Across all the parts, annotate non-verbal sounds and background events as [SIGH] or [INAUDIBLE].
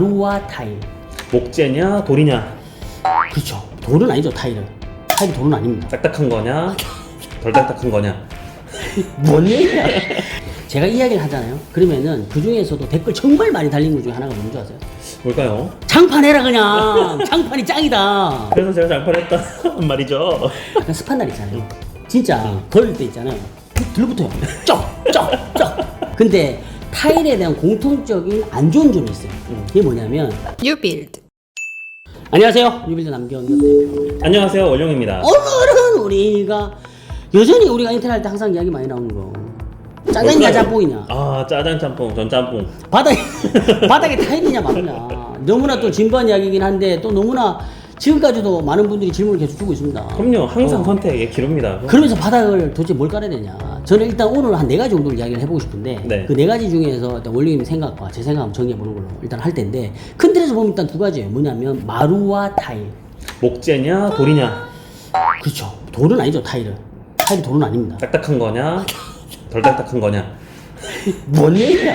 마루와 타일. 목재냐 돌이냐 그렇죠. 돌은 아니죠, 타일은. 타일이 돌은 아닙니다. 딱딱한 거냐 덜 딱딱한 거냐 [LAUGHS] 뭔 얘기야? 제가 이야기를 하잖아요. 그러면은 그 중에서도 댓글 정말 많이 달린 것 중에 하나가 뭔지 아세요? 뭘까요? 장판 해라 그냥. 장판이 짱이다. 그래서 제가 장판했단 [LAUGHS] 말이죠 약간 습한 날 있잖아요. 진짜 걸릴 때 있잖아요. 들러붙어요. 쩍, 쩍, 쩍. 근데 타일에 대한 공통적인 안 좋은 점이 있어요. 그게 뭐냐면 New build. 안녕하세요. 유빌드 남경 대표. 안녕하세요 원룡입니다 오늘은 우리가 여전히 우리가 인터넷 할 때 항상 이야기 많이 나오는 거. 짜장이냐? 짬뽕이냐. 아 짜장 짬뽕 전 짬뽕 바닥에 [LAUGHS] 바닥에 타일이냐 마루냐. 너무나 또 진부한 이야기이긴 한데 또 너무나 지금까지도 많은 분들이 질문을 계속 주고 있습니다. 그럼요 항상 어. 선택의 기로입니다 그러면서 바닥을 도대체 뭘 깔아야 되냐. 저는 일단 오늘 한 네 가지 정도를 이야기를 해보고 싶은데 네. 그 네 가지 중에서 일단 원리님 생각과 제 생각 한번 정리해보는 걸로 일단 할 텐데 큰 틀에서 보면 일단 두 가지예요. 뭐냐면 마루와 타일. 목재냐 돌이냐 그렇죠. 돌은 아니죠 타일은. 타일이 돌은 아닙니다. 딱딱한 거냐 덜 딱딱한 거냐 [LAUGHS] 뭔 얘기야?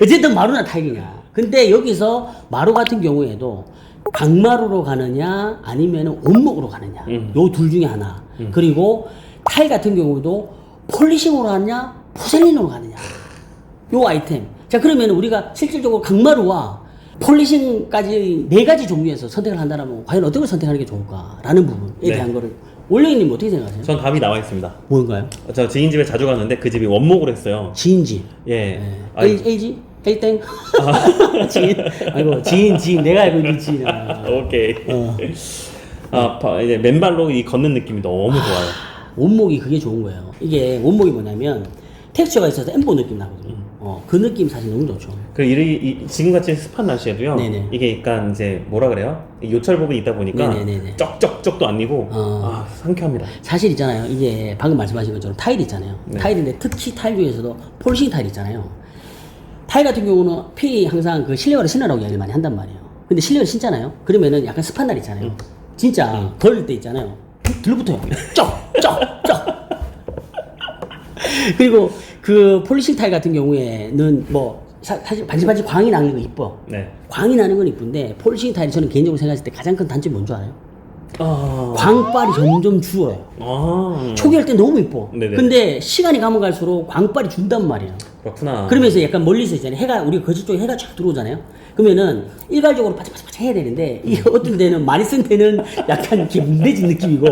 어쨌든 마루나 타일이냐. 근데 여기서 마루 같은 경우에도 강마루로 가느냐 아니면 원목으로 가느냐. 음. 요 둘 중에 하나. 그리고 타일 같은 경우도 폴리싱으로 가느냐 포셀린으로 가느냐. 요 아이템. 자 그러면 우리가 실질적으로 강마루와 폴리싱까지 네 가지 종류에서 선택을 한다면 과연 어떤 걸 선택하는 게 좋을까라는 부분에 네. 대한 거를 올영이님 어떻게 생각하세요? 전 답이 나와 있습니다 뭔가요? 저 지인 집에 자주 갔는데 그 집이 원목으로 했어요 지인지. 예 네. 아, A, AG? A땡? [LAUGHS] 지인? 아이고, 지인, 지인. 내가 알고 있는 지인. 아, [LAUGHS] 오케이 어. 아 바- 이제 맨발로 이 걷는 느낌이 너무 좋아요 원목이 그게 좋은 거예요. 이게 원목이 뭐냐면 텍스처가 있어서 엠보 느낌 나거든요. 어, 그 느낌 사실 너무 좋죠. 그 이, 이, 지금같이 습한 날씨에도요. 네네. 이게 약간 이제 뭐라 그래요? 이 요철 부분이 있다 보니까 네네네네. 쩍쩍쩍도 안 니고 어. 아 상쾌합니다. 사실 있잖아요. 이게 방금 말씀하신 것처럼 타일 있잖아요. 네. 타일인데 특히 타일 중에서도 폴싱 타일 있잖아요. 타일 같은 경우는 필히 항상 그 실내화를 신으라고 이야기를 많이 한단 말이에요. 근데 실내화를 신잖아요. 그러면은 약간 습한 날 있잖아요. 진짜 걸릴 때 있잖아요. 들러붙어요. 쩍, 쩍, 쩍. 그리고 그 폴리싱 타일 같은 경우에는 뭐 사, 실 반질반질 광이 나는 거 이뻐. 네. 광이 나는 건 이쁜데 폴리싱 타일이 저는 개인적으로 생각했을 때 가장 큰 단점이 뭔지 알아요? 아. 광빨이 점점 줄어요. 아. 초기할 때 너무 이뻐. 네네. 근데 시간이 가면 갈수록 광빨이 준단 말이야. 그렇구나. 그러면서 약간 멀리서 있잖아요. 해가 우리 거실 쪽에 해가 쫙 들어오잖아요. 그러면은 일괄적으로 바짝바짝 해야 되는데 이게 어떤 데는 많이 쓴 데는 약간 이렇게 문대진 느낌이고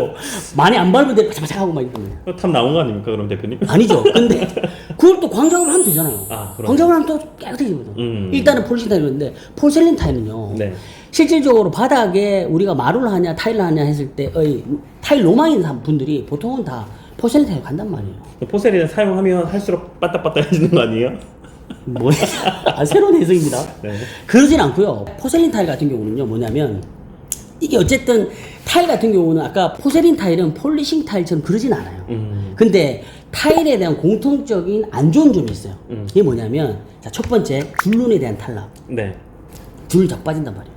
많이 안 밟은 데 바짝바짝 하고 막 이러거든요. 어, 탑 나온 거 아닙니까 그럼 대표님? 아니죠. 근데 [LAUGHS] 그걸 또 광작을 하면 되잖아요. 아, 그럼. 광작을 하면 또 깨끗해지거든. 음. 일단은 폴신 타일인데 폴셀린 타일은요. 네. 실질적으로 바닥에 우리가 마루를 하냐 타일을 하냐 했을 때의 타일 로망인 분들이 보통은 다 포셀린 타일 간단 말이에요. 포세리는 사용하면 할수록 빠딱빠딱해지는 거 아니에요? 뭐야? [LAUGHS] 아, 새로운 해석입니다. 네. 그러진 않고요. 포셀린 타일 같은 경우는요, 뭐냐면 이게 어쨌든 타일 같은 경우는 아까 포셀린 타일은 폴리싱 타일처럼 그러진 않아요. 음. 근데 타일에 대한 공통적인 안 좋은 점이 있어요. 음. 이게 뭐냐면 자, 첫 번째 줄눈에 대한 탈락. 네. 줄 자빠진단 말이에요.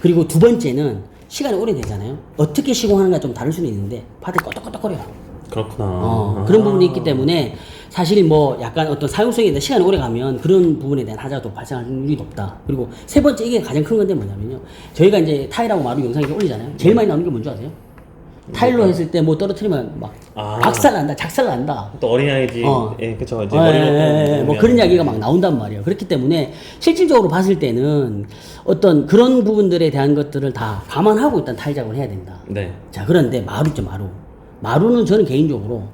그리고 두 번째는 시간이 오래되잖아요. 어떻게 시공하는가 좀 다를 수는 있는데 바닥이 꺼덕꺼덕거려요. 그렇구나. 어, 아. 그런 부분이 있기 때문에 사실 뭐 약간 어떤 사용성에 대한 시간이 오래 가면 그런 부분에 대한 하자도 발생할 확률이 높다. 그리고 세 번째 이게 가장 큰 건데 뭐냐면요. 저희가 이제 타일하고 마루 영상 이렇게 올리잖아요. 제일 많이 나오는 게 뭔지 아세요? 타일로 했을 때 뭐 떨어뜨리면 막 아. 박살 난다, 작살 난다. 또 어린아이지. 어. 예, 그쵸. 이제 예, 머리 예, 예, 예. 뭐 그런 이야기가 막 나온단 말이에요. 그렇기 때문에 실질적으로 봤을 때는 어떤 그런 부분들에 대한 것들을 다 감안하고 일단 타일 작업을 해야 된다. 네. 자 그런데 마루 있죠 마루 마루는 저는 개인적으로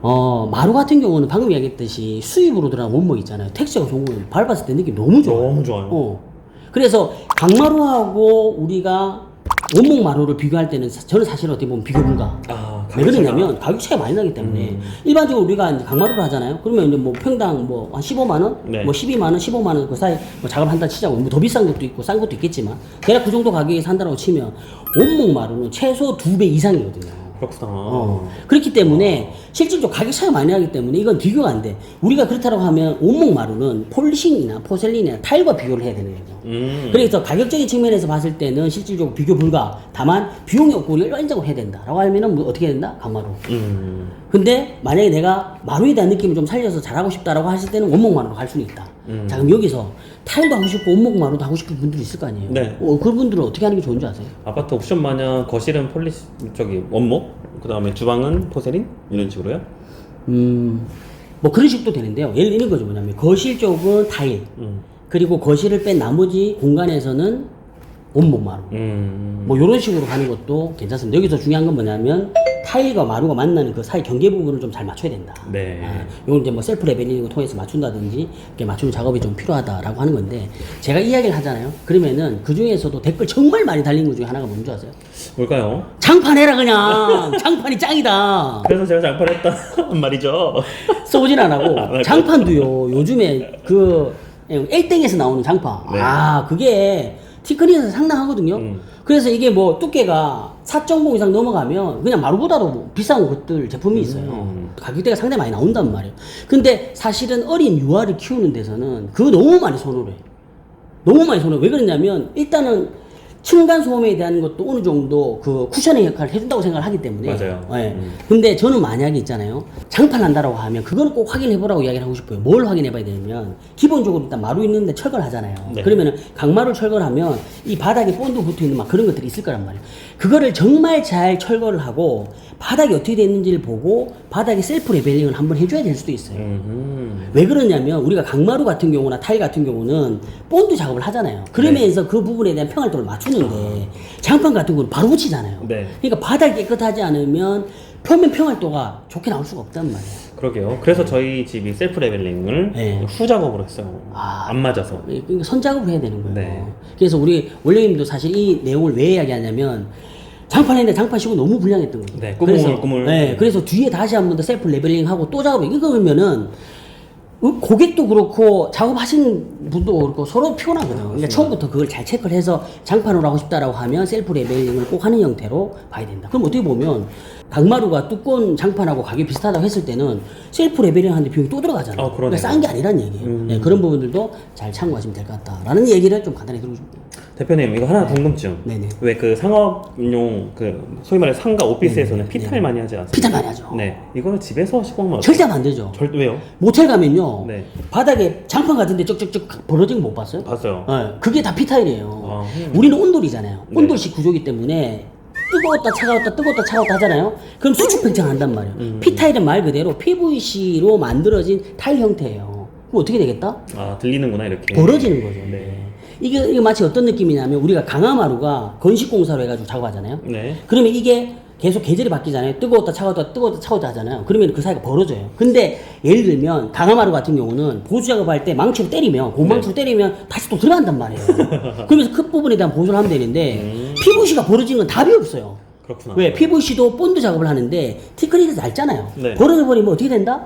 어 마루 같은 경우는 방금 이야기했듯이 수입으로 들어간 원목 있잖아요 텍스처가 좋은 거는 밟았을 때 느낌 너무 좋아요 너무 좋아요. 어. 그래서 강마루하고 우리가 원목 마루를 비교할 때는 사- 저는 사실 어떻게 보면 비교 불가 아, 왜 가격 차이가- 그러냐면 가격 차이가 많이 나기 때문에 음. 일반적으로 우리가 이제 강마루를 하잖아요. 그러면 이제 뭐 평당 뭐 한 15만 원, 네. 뭐 12만 원, 15만 원 그 사이 뭐 작업 한단 치자고 뭐 더 비싼 것도 있고 싼 것도 있겠지만 대략 그 정도 가격에 산다고 치면 원목 마루는 최소 두 배 이상이거든요. 그렇구나. 어. 그렇기 때문에 실질적으로 가격 차이가 많이 나기 때문에 이건 비교가 안 돼. 우리가 그렇다고 하면 온목 마루는 폴리싱이나 포셀린이나 타일과 비교를 해야 되는 거죠. 음. 그래서 가격적인 측면에서 봤을 때는 실질적으로 비교 불가. 다만 비용이 없고 일반적으로 해야 된다라고 하면은 뭐 어떻게 해야 된다? 강마루. 음. 근데 만약에 내가 마루에 대한 느낌을 좀 살려서 잘하고 싶다라고 하실 때는 원목 마루로 갈 수는 있다. 음. 자 그럼 여기서 타일도 하고 싶고 원목 마루도 하고 싶은 분들이 있을 거 아니에요. 네. 어, 그분들은 어떻게 하는 게 좋은지 아세요? 아파트 옵션 마냥 거실은 폴리시 저기 원목, 그 다음에 주방은 포세린 이런 식으로요. 음, 뭐 그런 식도 되는데요. 예를 이런 거죠 뭐냐면 거실 쪽은 타일, 음. 그리고 거실을 뺀 나머지 공간에서는 원목 마루. 음. 뭐 이런 식으로 가는 것도 괜찮습니다. 여기서 중요한 건 뭐냐면 타일과 마루가 만나는 그 사이 경계 부분을 좀 잘 맞춰야 된다. 네. 아, 이건 이제 뭐 셀프 레벨링을 통해서 맞춘다든지 이렇게 맞추는 작업이 좀 필요하다라고 하는 건데 제가 이야기를 하잖아요. 그러면은 그 중에서도 댓글 정말 많이 달린 것 중에 하나가 뭔지 아세요? 뭘까요? 장판 해라 그냥 [LAUGHS] 장판이 짱이다. 그래서 제가 장판했단 말이죠. [LAUGHS] 써보진 안 하고 맞아요. 장판도요 요즘에 그 엘땡에서 나오는 장판 네. 아 그게 티크니에서 상당하거든요 음. 그래서 이게 뭐 두께가 4.0 이상 넘어가면 그냥 마루보다도 뭐 비싼 것들 제품이 있어요 음. 가격대가 상당히 많이 나온단 말이에요 근데 사실은 어린 유아를 키우는 데서는 그거 너무 많이 선호를 해 너무 많이 손해. 왜 그러냐면 일단은 층간 소음에 대한 것도 어느 정도 그 쿠션의 역할을 해준다고 생각을 하기 때문에. 맞아요. 예. 음. 근데 저는 만약에 있잖아요. 장판 한다라고 하면 그거는 꼭 확인해보라고 이야기를 하고 싶어요. 뭘 확인해봐야 되냐면 기본적으로 일단 마루 있는데 철거를 하잖아요. 네. 그러면은 강마루 철거를 하면 이 바닥에 본드 붙어 있는 막 그런 것들이 있을 거란 말이에요. 그거를 정말 잘 철거를 하고 바닥이 어떻게 됐는지를 보고 바닥에 셀프 레벨링을 한번 해줘야 될 수도 있어요. 음. 왜 그러냐면 우리가 강마루 같은 경우나 타일 같은 경우는 본드 작업을 하잖아요. 그러면서 그 부분에 대한 평활도를 맞추는데 장판 같은 경우는 바로 붙이잖아요. 네. 그러니까 바닥이 깨끗하지 않으면 표면 평활도가 좋게 나올 수가 없단 말이에요. 그러게요. 그래서 저희 집이 셀프 레벨링을 네. 후 작업으로 했어요. 아. 안 맞아서. 그러니까 선작업을 해야 되는 거예요. 네. 그래서 우리 원래님도 사실 이 내용을 왜 이야기하냐면 장판했는데 장판 시고 너무 불량했던 거죠. 네, 꾸물, 그래서, 꾸물. 네, 그래서 뒤에 다시 한 번 더 셀프 레벨링하고 또 작업해. 이거 그러면은 어, 고객도 그렇고 작업하신 분도 그렇고 서로 피곤하거든요. 그러니까 처음부터 그걸 잘 체크를 해서 장판으로 하고 싶다라고 하면 셀프 레벨링을 꼭 하는 형태로 봐야 된다. 그럼 어떻게 보면 강마루가 두꺼운 장판하고 가격이 비슷하다고 했을 때는 셀프 레벨링 하는데 비용이 또 들어가잖아요. 어, 그러네요. 싼게 아니란 얘기예요. 음. 네, 그런 부분들도 잘 참고하시면 될 것 같다라는 얘기를 좀 간단히 드리고 싶습니다. 대표님 이거 하나 궁금증. 네네. 왜 그 상업용 그 소위 말해 상가 오피스에서는 피탈 많이 하지 않습니까? 피탈 많이 하죠. 네. 이거는 집에서 시공하면 절대 안 되죠. 절 왜요? 모텔 가면요. 네. 바닥에 장판 같은데 쭉쭉쭉 벌어진 거 못 봤어요? 봤어요. 네, 그게 다 피타일이에요. 아, 음. 우리는 온돌이잖아요. 네. 온돌식 구조기 때문에 뜨거웠다 차가웠다 뜨거웠다 차가웠다 하잖아요. 그럼 수축 팽창한단 말이에요. 음. 피타일은 말 그대로 PVC로 만들어진 타일 형태예요. 그럼 어떻게 되겠다? 아 들리는구나 이렇게. 벌어지는 거죠. 네. 이게, 이게 마치 어떤 느낌이냐면 우리가 강화마루가 건식공사로 해가지고 작업하잖아요. 네. 그러면 이게 계속 계절이 바뀌잖아요. 뜨거웠다 차가웠다 뜨거웠다 차가웠다 하잖아요. 그러면 그 사이가 벌어져요. 근데 예를 들면 강화마루 같은 경우는 보수 작업할 때 망치로 때리면 고망치로 네. 때리면 다시 또 들어간단 말이에요. [LAUGHS] 그러면서 끝 부분에 대한 보수를 하면 되는데 음. PVC가 벌어지는 건 답이 없어요. 그렇구나. 왜? PVC도 본드 작업을 하는데 티크니에서 얇잖아요. 네. 벌어져 버리면 어떻게 된다?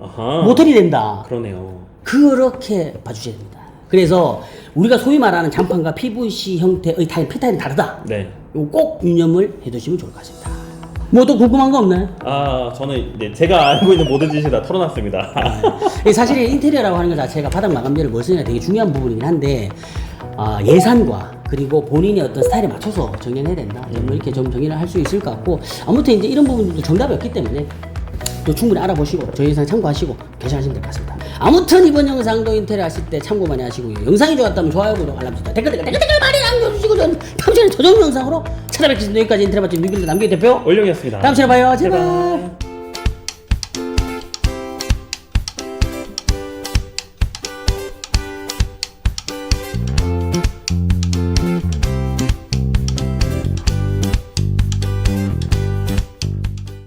아하. 모터리 된다. 그러네요. 그렇게 봐주셔야 됩니다. 그래서 우리가 소위 말하는 장판과 PVC 형태의 타일, 피타일은 다르다. 네. 이거 꼭 유념을 해두시면 좋을 것 같습니다. 뭐 또 궁금한 거 없나요? 아 저는 이제 제가 알고 있는 모든 지식을 다 털어놨습니다. 이 사실 인테리어라고 하는 것 자체가 바닥 마감재를 멀쓰기가 되게 중요한 부분이긴 한데 아, 예산과 그리고 본인의 어떤 스타일에 맞춰서 정리해야 된다. 뭐 이렇게 좀 정리를 할 수 있을 것 같고 아무튼 이제 이런 부분들도 정답이 없기 때문에 또 충분히 알아보시고 저희 영상 참고하시고 괜찮으시면 될 것 같습니다. 아무튼 이번 영상도 인테리어 하실 때 참고 많이 하시고요. 영상이 좋았다면 좋아요, 구독, 알람 설정, 댓글, 댓글, 댓글, 댓글 많이 남겨주시고 저는 다음 시간에 더 좋은 영상으로 찾아뵙겠습니다. 여기까지 인테리어 맛집 유길도 남기 대표 올영이었습니다. 다음 시간에 봐요. 제발. 제발.